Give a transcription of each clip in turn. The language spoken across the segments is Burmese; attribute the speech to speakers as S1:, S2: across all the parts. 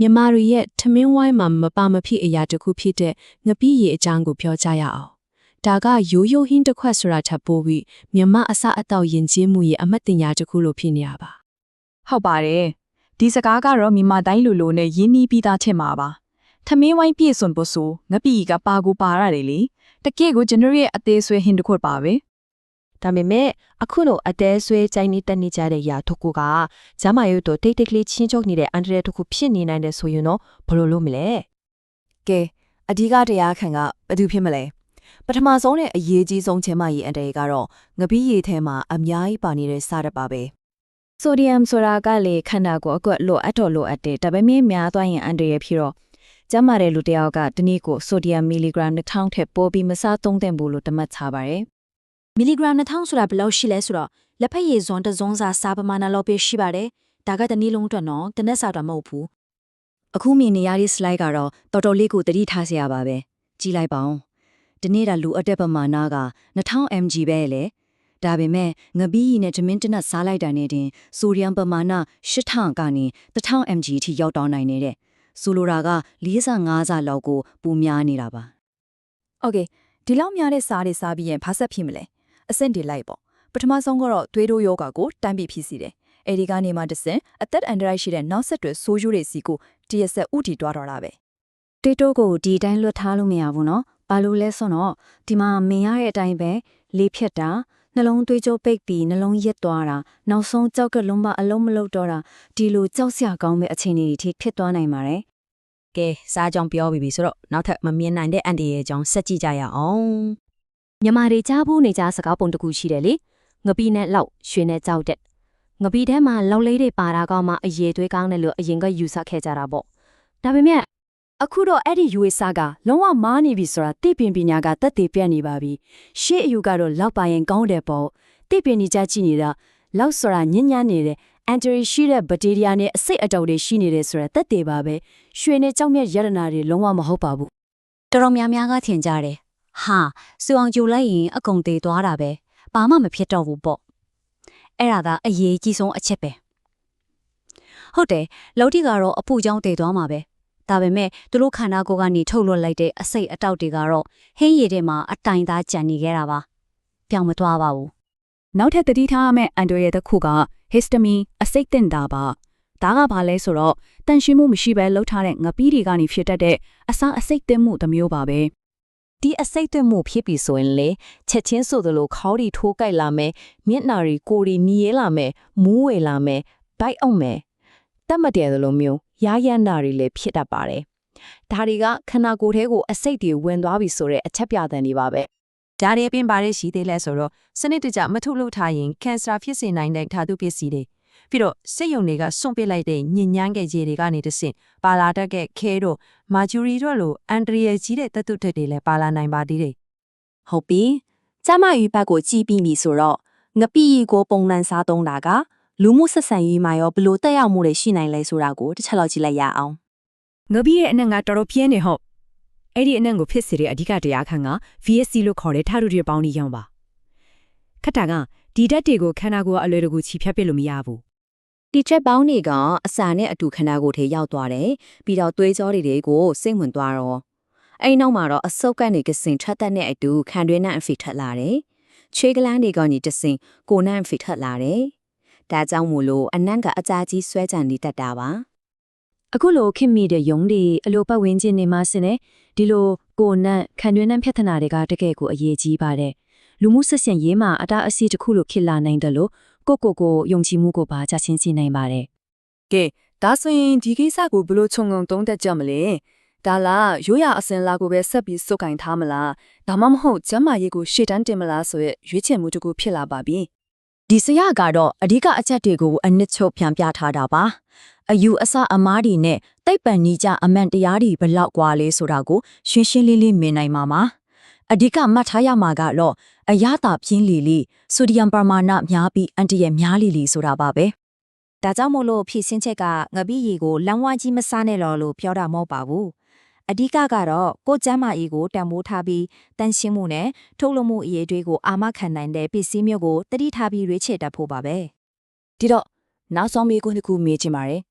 S1: မြန်မာတွေရဲ့ထမင်းဝိုင်းမှာမပါမဖြစ်အရာတစ်ခုဖြစ်တဲ့ငပိရေအကြောင်းကိုပြောကြရအောင်ဒါကရိုးရိုးဟင်းတစ်ခွက်ဆိုတာထပ်ပိုးပြီးမြန်မာအစအတော့ယဉ်ကျေးမှုရဲ့အမတ်တင်ညာတစ်ခုလို့ဖြစ်နေရပါ
S2: ဟုတ်ပါတယ်ဒီစကားကတော့မြန်မာတိုင်းလူလိုနဲ့ရင်းနှီးပြီးသားထင်မှာပါထမင်းဝိုင်းပြည့်စုံဖို့ဆိုငပီကပါကိုပါရတယ်လေတကယ့်ကိုကျွန်တော်ရဲ့အသေးဆွဲဟင်းတစ်ခွက်ပါပဲ
S3: ဒါပေမဲ့အခုလိုအတဲဆွဲချိုင်းနေတက်နေကြတဲ့ຢာတစ်ခုကဂျမယုတ်တို့တိတ်တိတ်ကလေးချင်းချုပ်နေတဲ့အန်ဒရဲတစ်ခုဖြစ်နေနိုင်တယ်ဆိုရင်တော့ဘယ်လိုလုပ်မလဲ
S4: ကဲအဓိကတရားခံကဘာသူဖြစ်မလဲပထမဆုံးနဲ့အရေးကြီးဆုံးချင်မကြီးအန်တရေကတော့ငပိရည်ထဲမှာအများကြီးပါနေတဲ့စားတတ်ပါပဲ
S3: ဆိုဒီယမ်ဆိုတာကလေခန္ဓာကိုယ်အကွက်လိုအပ်တော့လိုအပ်တယ်ဒါပေမဲ့များသွားရင်အန်ဒရဲဖြစ်တော့ကျမတဲ့လူတစ်ယောက်ကတနည်းကိုဆိုဒီယမ်မီလီဂရမ်1000ထက်ပိုပြီးမစားသုံးသင့်ဘူးလို့တမတ်ချပါတယ်
S5: မီလီဂရမ်2000ဆိုတာဘယ်လောက်ရှိလဲဆိုတော့လက်ဖက်ရည်ဇွန်တစ်ဇွန်စာစားပမာဏလောက်ပဲရှိပါတယ်ဒါကတနည်းလုံးအတွက်တော့တနက်စာတော့မဟုတ်ဘူး
S3: အခုမြင်နေရတဲ့ slide ကတော့တော်တော်လေးကိုတတိထားစရာပါပဲကြည့်လိုက်ပါဦးဒီနေ့တာလိုအပ်တဲ့ပမာဏက2000 mg ပဲလေဒါပေမဲ့ငပီးရီနဲ့ဓမင်းတနက်စားလိုက်တာနဲ့တင်ဆိုဒီယမ်ပမာဏ8000ကနေ1000 mg ထိရောက်တော့နိုင်နေတဲ့ဆိုလိုတာက45ဆလောက်ကိုပိုများနေတာပါ။
S2: Okay ဒီလောက်များတဲ့စားတွေစားပြီးရင်ဘာဆက်ဖြစ်မလဲ။ အဆင့်တွေလိုက်ပေါ့ပထမဆုံးကတော့သွေးတိုးယောဂါကိုတန်းပြီးဖြစ်စီတယ်အဲဒီကနေမှတစ်ဆင့်အသက်အန္တရာယ်ရှိတဲ့နောက်ဆက်တွဲဆိုးကျိုးတွေစီကိုတရက်ဆက်ဥတီတွားတော့တာပဲ
S3: တေတိုးကိုဒီအတိုင်းလွတ်ထားလို့မရဘူးနော်ဘာလို့လဲဆိုတော့ဒီမှာမင်ရတဲ့အတိုင်းပဲလေဖြတ်တာနှလုံးသွေးကြောပိတ်ပြီးနှလုံးရက်သွားတာနောက်ဆုံးကြောက်ကလုံးမအလုံးမလုံးတော့တာဒီလိုကြောက်စရာကောင်းတဲ့အခြေအနေတွေထိဖြစ်သွားနိုင်ပါတယ်
S6: ကဲစားကြောင်ပြောပြီးပြီဆိုတော့နောက်ထပ်မမြင်နိုင်တဲ့အန်တီရဲ့အကြောင်းဆက်ကြည့်ကြရအောင်
S3: မြန်မာတွေကြားဖို့နေကြစကားပုံတစ်ခုရှိတယ်လေငပီနဲ့လောက်ရွှေနဲ့ကြောက်တဲ့ငပီထဲမှာလောက်လေးတွေပါတာကောင်းမှအရေးသွေးကောင်းတယ်လို့အရင်ကယူဆခဲ့ကြတာပေါ့ဒါပေမဲ့
S4: အခုတော့အဲ့ဒီ USA ကလုံးဝမားနေပြီဆိုတာတိပင်ပညာကတက်တည်ပြတ်နေပါပြီရှေ့အယူကတော့လောက်ပါရင်ကောင်းတယ်ပေါ့တိပင်နေကြကြည့်နေတာလောက်ဆိုတာညဉ့်ညမ်းနေတဲ့အန်တရီရှိတဲ့ဘက်တီးရီးယားနဲ့အစိတ်အတောက်တွေရှိနေတယ်ဆိုတာတက်တည်ပါပဲရွှေနဲ့ကြောက်မြတ်ရတနာတွေလုံးဝမဟုတ်ပါဘူး
S5: တော်တော်များများကထင်ကြတယ် ဟာစူအောင်ကြိုလိုက်ရင်အကုန်သေးသွားတာပဲဘာမှမဖြစ်တော့ဘူးပေါ့အဲ့ဒါကအရေးကြီးဆုံးအချက်ပဲဟုတ်တယ်လော်တီကတော့အပူချောင်းတည်သွားမှာပဲဒါပေမဲ့သူတို့ခန္ဓာကိုယ်ကနေထုတ်လွှတ်လိုက်တဲ့အစိတ်အတောက်တွေကတော့ဟင်းရည်ထဲမှာအတိုင်သားကြံနေခဲ့တာပါပြောင်းမသွားပါဘူး
S2: နောက်ထပ်တတိထားရမယ့်အန်ဒရရဲ့တစ်ခုက histamine အစိတ်တင်တာပါဒါကဘာလဲဆိုတော့တန်ရှင်းမှုမရှိဘဲလှုပ်ထားတဲ့ငပီးတွေကနေဖြစ်တတ်တဲ့အစာအစိတ်တင်မှုတစ်မျိုးပါပဲ
S6: ဒီအစိတ်သွင်းမှုဖြစ်ပြီဆိုရင်လေချက်ချင်းဆိုသလိုခေါင်းတွေထိုးကြိုက်လာမယ်မျက်နှာတွေကိုယ်တွေမြည်ရဲလာမယ်မူးဝေလာမယ်ဘိုက်အောင်မယ်တတ်မတည့်သလိုမျိုးရာရန်တာတွေလည်းဖြစ်တတ်ပါတယ်ဒါတွေကခန္ဓာကိုယ်ထဲကိုအစိတ်တွေဝင်သွားပြီဆိုတဲ့အချက်ပြတဲ့နေပါပဲ
S7: ဒါတွေအပြင်ပါရရှိသေးလဲဆိုတော့စနစ်တကျမထုတ်လုပ်ထားရင်ကင်ဆာဖြစ်စေနိုင်တဲ့ဓာတုပစ္စည်းတွေ ပြီးတော့စိတ်ယုံတွေကစွန့်ပစ်လိုက်တဲ့ညဉ့်ညမ်းခဲ့ခြေတွေကနေတဆင့်ပါလာတတ်တဲ့ခဲတို့မာဂျူရီတို့လိုအန်ဒရီယယ်ကြီးတဲ့သတ္တုထက်တွေလည်းပါလာနိုင်ပါသေးတယ်
S6: ဟုတ်ပြီကျမယူဘက်ကိုကြည်ပြီးပြီဆိုတော့ငပိရီကိုပုံနှံစားသုံးတာကလူမှုဆက်ဆံရေးမှာရောဘလို့တက်ရောက်မှုတွေရှိနိုင်လဲဆိုတာကိုတစ်ချက်လောက်ကြည့်လိုက်ရအောင်
S8: ငပီးရဲ့အနံ့ကတော်တော်ပြင်းနေဟုတ်အဲ့ဒီအနံ့ကိုဖြစ်စေတဲ့အဓိကတရားခံက VSC လို့ခေါ်တဲ့ထာရုတွေပေါင်းနေရောင်းပါခက်တာကဒီဓာတ်တွေကိုခန္ဓာကိုယ်ကအလွယ်တကူချီဖြတ်ပစ်လို့မရဘူး
S3: ဒီချက်ပေါင်းတွေကအစာနဲ့အတူခန္ဓာကိုယ်ထဲရောက်သွားတယ်ပြီးတော့သွေးကြောတွေတွေကိုစိတ်ဝင်သွားတော့အဲ့ဒီနောက်မှာတော့အဆုတ်ကနေကစင်ထွက်တတ်တဲ့အတူခံတွင်းနဲ့အဖိထက်လာတယ်ချွေးကလန်းတွေကနေတစင်ကိုနဲ့အဖိထက်လာတယ်ဒါကြောင့်မို့လို့အနံ့ကအကြာကြီးဆွဲကြံနေတတ်တာပါအခုလိုခင်မိတဲ့ယုံတွေအလိုပတ်ဝန်းကျင်နေမှာစင်နေဒီလိုကိုယ်နဲ့ခံတွင်းနဲ့ဖြတ်ထနာတွေကတကယ်ကိုအရေးကြီးပါတယ်လူမှုဆက်ဆံရေးမှာအတားအဆီးတစ်ခုလိုဖြစ်လာနိုင်တယ်လို့ ကိုကိုကိုယုံကြည်မှုကိုပါချချင်းစီနိုင်ပါတယ်။
S4: ကဲဒါဆိုရင်ဒီကိစ္စကိုဘလို့ခြုံငုံသုံးသပ်ကြမလဲ။ဒါလားရိုးရအစင်လာကိုပဲဆက်ပြီးစုတ်ကင်ထားမလား။ဒါမှမဟုတ်ကျမရေးကိုရှေ့တန်းတင်မလားဆိုရက်ရွေးချယ်မှုတကူဖြစ်လာပါပြီ။
S3: ဒီဆရာကတော့အဓိကအချက်တွေကိုအနစ်ချုပ်ပြန်ပြထားတာပါ။အယူအဆအမားတွေနဲ့တိတ်ပန်နီကြအမှန်တရားတွေဘလောက်ကွာလဲဆိုတာကိုရှင်းရှင်းလင်းလင်းမြင်နိုင်မှာပါ။ အဓိကမှတ်ထားရမှာကတော့အရသာပြင်းလီလီဆိုဒီယမ်ပမာဏများပြီးအန်တီရဲ့များလီလီဆိုတာပါပဲ
S5: ဒါကြောင့်မို့လို့ဖြည့်စင်းချက်ကငပိရီကိုလမ်းဝကြီးမစားနဲ့တော့လို့ပြောတာမဟုတ်ပါဘူးအဓိကကတော့ကိုယ်ကျမ်းမာရေးကိုတန်ဖိုးထားပြီးတန်ရှင်းမှုနဲ့ထုတ်လုပ်မှုအရေးတွေကိုအာမခံနိုင်တဲ့ပစ္စည်းမျိုးကိုတတိထားပြီးရွေးချယ်တတ်ဖို့ပါပဲ
S4: ဒီတော့နောက်ဆုံးမေးခွန်းတစ်ခုမေးချင်ပါတယ်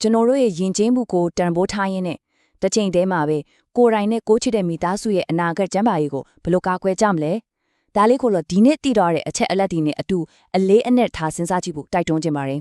S6: ကျွန်တော်တို့ရဲ့ယဉ်ကျေးမှုကိုတန်ဖိုးထားရင်းနဲ့တစ်ချိန်တည်းမှာပဲ ကိုယ်တိုင်နဲ့ကိုယ်ချစ်တဲ့မိသားစုရဲ့အနာဂတ်ကျန်းမာရေးကိုဘယ်လိုကာကွယ်ကြမလဲဒါလေးကိုတော့ဒီနေ့တည်တော့တဲ့အချက်အလက်တွေနဲ့အတူအလေးအနက်ထားစဉ်းစားကြည့်ဖို့တိုက်တွန်းချင်ပါတယ်